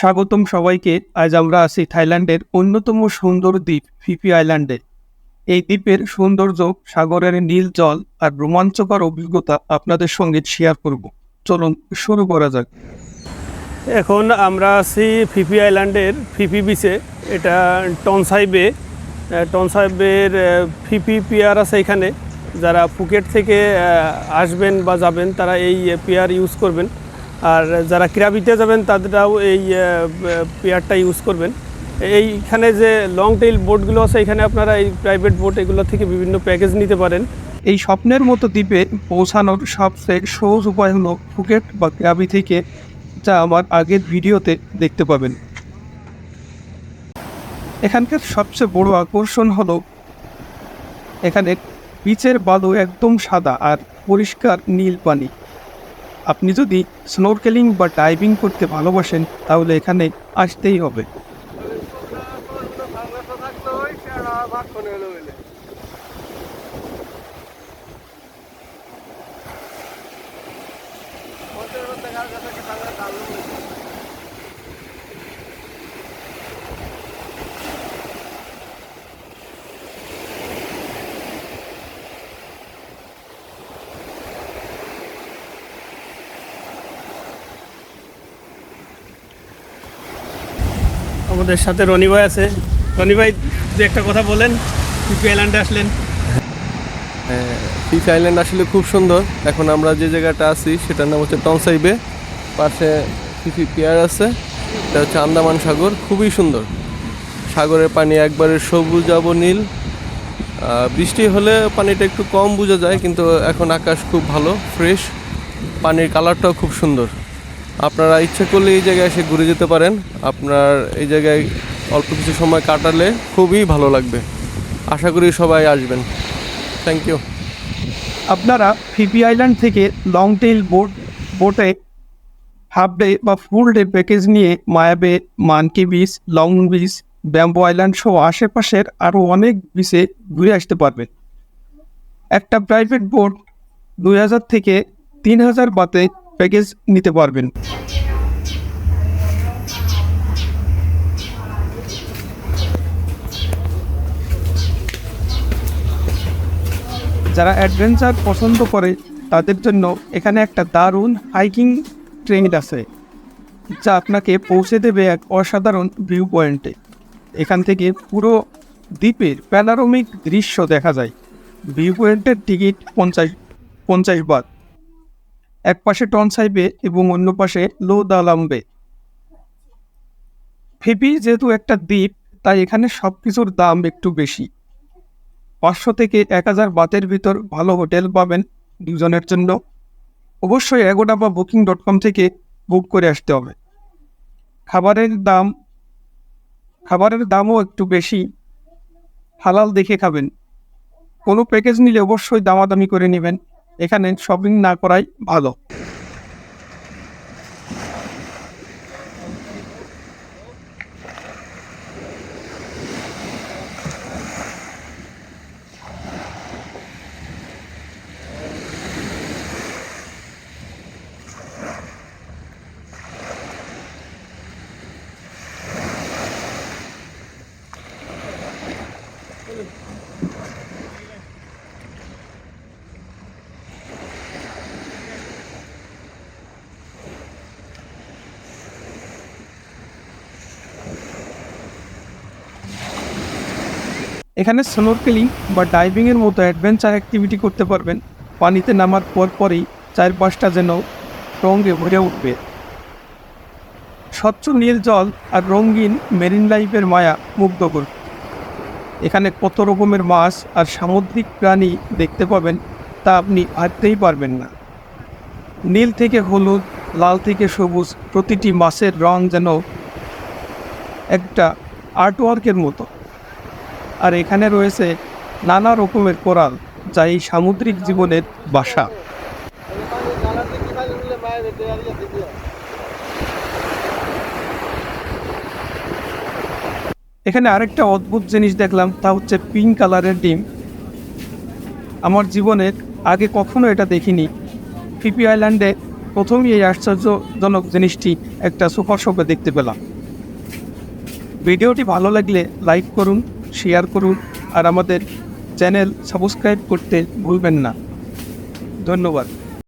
স্বাগতম সবাইকে। আজ আমরা আছি থাইল্যান্ডের অন্যতম সুন্দর দ্বীপ, ফিফি আইল্যান্ডে। এই দ্বীপের সৌন্দর্য, সাগরের নীল জল আর রোমাঞ্চকর অভিজ্ঞতা আপনাদের সঙ্গে শেয়ার করব। চলুন, শুরু করা যাক। এখন আমরা আছি ফিফি আইল্যান্ডের ফিফি বিচে এটা টনসাই বে। টনসাই বের ফিফি পিয়ার আছে এখানে। যারা ফুকেট থেকে আসবেন বা যাবেন, তারা এই পিয়ার ইউজ করবেন। আর যারা ক্রাবিতে যাবেন তাদেরটাও এই পিয়ারটা ইউজ করবেন। এইখানে যে লং টেইল বোটগুলো আছে, এখানে আপনারা এই প্রাইভেট বোট এগুলো থেকে বিভিন্ন প্যাকেজ নিতে পারেন। এই স্বপ্নের মতো দ্বীপে পৌঁছানোর সবচেয়ে সহজ উপায় হলো ফুকেট বা ক্রাবি থেকে যা আমার আগের ভিডিওতে দেখতে পাবেন। এখানকার সবচেয়ে বড় আকর্ষণ হলো এখানে বিচের বালু একদম সাদা আর পরিষ্কার নীল পানি। আপনি যদি স্নোরকেলিং বা ডাইভিং করতে ভালোবাসেন তাহলে এখানে আসতেই হবে। আমাদের সাথে রনি ভাই আছে। রনি ভাই, দু একটা কথা বলেন ফিফি আইল্যান্ডে আসলেন। ফিফ আইল্যান্ড আসলে খুব সুন্দর। এখন আমরা যে জায়গাটা আছি, সেটার নাম হচ্ছে টনসাই বে পাশে ফিফি পিয়ার আছে, এটা হচ্ছে আন্দামান সাগর, খুবই সুন্দর। সাগরের পানি একবারে সবুজ নীল। বৃষ্টি হলে পানিটা একটু কম বোঝা যায়, কিন্তু এখন আকাশ খুব ভালো ফ্রেশ পানির কালারটাও খুব সুন্দর। আপনারা ইচ্ছে করলে এই জায়গায় এসে ঘুরে যেতে পারেন। আপনার এই জায়গায় অল্প কিছু সময় কাটালে খুবই ভালো লাগবে। আশা করি সবাই আসবেন। থ্যাংক ইউ আপনারা ফিপি আইল্যান্ড থেকে লং টেইল বোট বোটে হাফ ডে বা ফুল ডে প্যাকেজ নিয়ে Maya Bay monkey beach, long beach, bamboo island সহ আশেপাশের আরও অনেক বিচে ঘুরে আসতে পারবেন। একটা প্রাইভেট বোট দুই হাজার থেকে তিন হাজার বাতে প্যাকেজ নিতে পারবেন। যারা অ্যাডভেঞ্চার পছন্দ করে, তাদের জন্য এখানে একটা দারুণ হাইকিং ট্রেন আছে, যা আপনাকে পৌঁছে দেবে এক অসাধারণ ভিউ পয়েন্টে। এখান থেকে পুরো দ্বীপের প্যানারোমিক দৃশ্য দেখা যায়। ভিউ পয়েন্টের টিকিট পঞ্চাশ পঞ্চাশ বাদ এক পাশে টন সাইবে এবং অন্য পাশে লো দালাম্বে ফিপি যেহেতু একটা দ্বীপ, তাই এখানে সব কিছুর দাম একটু বেশি। পাঁচশো থেকে এক হাজার বাতের ভিতর ভালো হোটেল পাবেন দুজনের জন্য। অবশ্যই এগোটা বা বুকিং ডট কম থেকে বুক করে আসতে হবে। খাবারের দাম, খাবারের দামও একটু বেশি। হালাল দেখে খাবেন। কোনো প্যাকেজ নিলে অবশ্যই দামাদামি করে নেবেন। এখানে শপিং না করাই ভালো। এখানে স্নোরকেলিং বা ডাইভিংয়ের মতো অ্যাডভেঞ্চার অ্যাক্টিভিটি করতে পারবেন। পানিতে নামার পর পরেই চারপাশটা যেন রঙে ভরে উঠবে। স্বচ্ছ নীল জল আর রঙিন মেরিন লাইফের মায়া মুগ্ধ করবে এখানে কত রকমের মাছ আর সামুদ্রিক প্রাণী দেখতে পাবেন তা আপনি ভাবতেই পারবেন না। নীল থেকে হলুদ, লাল থেকে সবুজ প্রতিটি মাছের রং যেন একটা আর্টওয়ার্কের মতো। আর এখানে রয়েছে নানা রকমের কোরাল, যা এই সামুদ্রিক জীবনের বাসা। এখানে আরেকটা অদ্ভুত জিনিস দেখলাম, তা হচ্ছে পিঙ্ক কালারের ডিম। আমার জীবনের আগে কখনো এটা দেখিনি। ফিপি আইল্যান্ডে প্রথমই এই আশ্চর্যজনক জিনিসটি একটা সুপার শপে দেখতে পেলাম। ভিডিওটি ভালো লাগলে লাইক করুন শেয়ার করুন আর আমাদের চ্যানেল সাবস্ক্রাইব করতে ভুলবেন না। ধন্যবাদ।